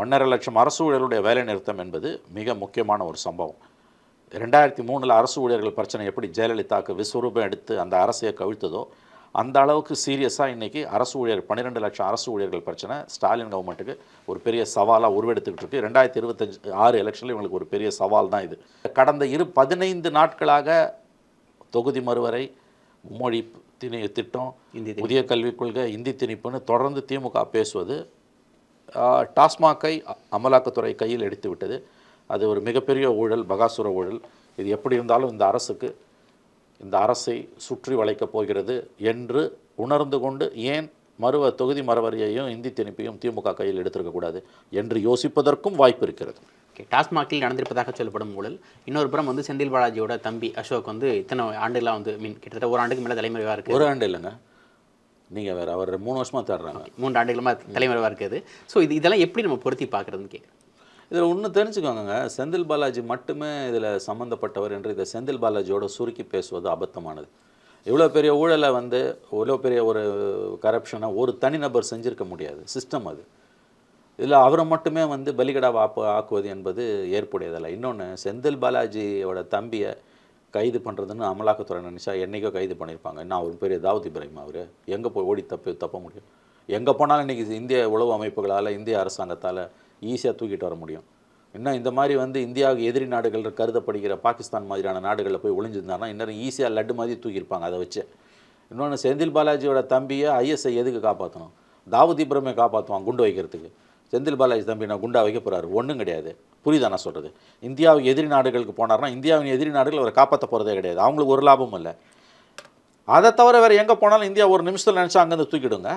ஒன்றரை லட்சம் அரசு ஊழியர்களுடைய வேலை நிறுத்தம் என்பது மிக முக்கியமான ஒரு சம்பவம். ரெண்டாயிரத்தி மூணில் அரசு ஊழியர்கள் பிரச்சனை எப்படி ஜெயலலிதாவுக்கு விஸ்வரூபம் எடுத்து அந்த அரசையை கவிழ்த்ததோ அந்த அளவுக்கு சீரியஸாக இன்றைக்கி அரசு ஊழியர் பன்னிரெண்டு லட்சம் அரசு ஊழியர்கள் பிரச்சனை ஸ்டாலின் கவர்மெண்ட்டுக்கு ஒரு பெரிய சவாலாக உருவெடுத்துக்கிட்டு இருக்கு. ரெண்டாயிரத்தி இருபத்தஞ்சு ஆறு எலெக்ஷனில் இவங்களுக்கு ஒரு பெரிய சவால் தான் இது. கடந்த இரு பதினைந்து நாட்களாக தொகுதி மறுவரை மொழி திணி திட்டம் புதிய கல்விக் கொள்கை இந்தி திணிப்புன்னு தொடர்ந்து திமுக பேசுவது டாஸ்மாகை அமலாக்கத்துறை கையில் எடுத்து விட்டது அது ஒரு மிகப்பெரிய ஊழல் பகாசுர ஊழல். இது எப்படி இருந்தாலும் இந்த அரசுக்கு இந்த அரசை சுற்றி வளைக்கப் போகிறது என்று உணர்ந்து கொண்டு ஏன் மறுவ தொகுதி மறுவரையையும் இந்தி திணிப்பையும் திமுக கையில் எடுத்திருக்கக்கூடாது என்று யோசிப்பதற்கும் வாய்ப்பு இருக்கிறது. ஓகே டாஸ்மாகில் நடந்திருப்பதாக சொல்லப்படும் ஊழல். இன்னொரு புறம் வந்து செந்தில் பாலாஜியோட தம்பி அசோக் வந்து இத்தனை ஆண்டுகளாக வந்து மீன் கிட்டத்தட்ட ஒரு ஆண்டுக்கு மேலே தலைமறைவாக இருக்குது ஒரு ஆண்டு இல்லைங்க. நீங்கள் வேறு அவர் மூணு வருஷமாக தர்றாங்க மூன்று ஆண்டுகளமாக தலைமறைவாக இருக்குது. ஸோ இது இதெல்லாம் எப்படி நம்ம பொருத்தி பார்க்குறதுன்னு கேட்குறேன் இதில் ஒன்று தெரிஞ்சுக்கோங்க செந்தில் பாலாஜி மட்டுமே இதில் சம்மந்தப்பட்டவர் என்று இதை செந்தில் பாலாஜியோட சுருக்கி பேசுவது அபத்தமானது. இவ்வளோ பெரிய ஊழலை வந்து இவ்வளோ பெரிய ஒரு கரப்ஷனை ஒரு தனிநபர் செஞ்சிருக்க முடியாது. சிஸ்டம் அது. இதில் அவரை மட்டுமே வந்து பலிகடாவை ஆப்பு ஆக்குவது என்பது ஏற்புடையதல்ல. இன்னொன்று செந்தில் பாலாஜியோட தம்பியை கைது பண்ணுறதுன்னு அமலாக்கத்துறை நினச்சா என்றைக்கோ கைது பண்ணியிருப்பாங்க. என்ன அவர் பெரிய தாவூத் இப்ராஹிம் அவர்? எங்கே போய் ஓடி தப்பி தப்ப முடியும்? எங்கே போனாலும் இன்றைக்கி இந்திய உளவு அமைப்புகளால் இந்திய அரசாங்கத்தால் ஈஸியாக தூக்கிட்டு வர முடியும். இன்னும் இந்த மாதிரி வந்து இந்தியாவுக்கு எதிரி நாடுகள் கருதப்படுகிற பாகிஸ்தான் மாதிரியான நாடுகளில் போய் ஒளிஞ்சிருந்தாங்கன்னா இன்னும் ஈஸியாக லட்டு மாதிரி தூக்கியிருப்பாங்க அதை வச்சு. இன்னொன்று செந்தில் பாலாஜியோட தம்பியை ஐஎஸ்ஐ எதுக்கு காப்பாற்றணும் தாவூத் இப்ராஹிமை காப்பாற்றுவான் குண்டு வைக்கிறதுக்கு. செந்தில் பாலாஜி தம்பி நான் குண்டா வைக்க போகிறாரு ஒன்றும் கிடையாது. புரியுதா நான் சொல்கிறது இந்தியாவுக்கு எதிரி நாடுகளுக்கு போனார்னா இந்தியாவின் எதிரி நாடுகள் அவரை காப்பாற்ற போகிறதே கிடையாது. அவங்களுக்கு ஒரு லாபமும் இல்லை. அதை தவிர வேறு எங்கே போனாலும் இந்தியா ஒரு நிமிஷத்தில் நினச்சா அங்கேருந்து தூக்கிடுங்க.